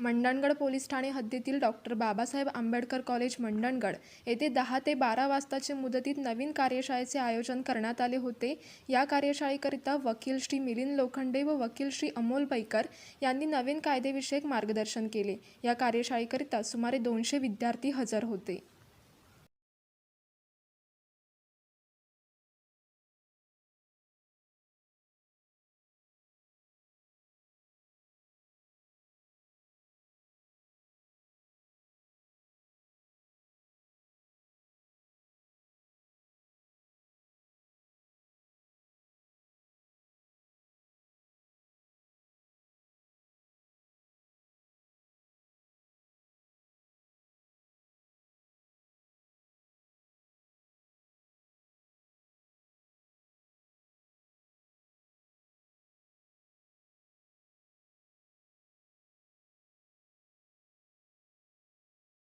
Mandangad police ठाणे हद्दीतील doctor Babasaheb Ambedkar college Mandangad येथे दहा ते बारा वाजताच्या मुदतीत नवीन कार्यशाळेचे आयोजन करण्यात आले होते. या कार्यशाळेकरिता वकील श्री मिलिंद लोखंडे व वकील श्री अमोल पैकर यांनी नवीन कायदेविषयक मार्गदर्शन केले. या कार्यशाळेकरिता सुमारे दोनशे विद्यार्थी हजर होते.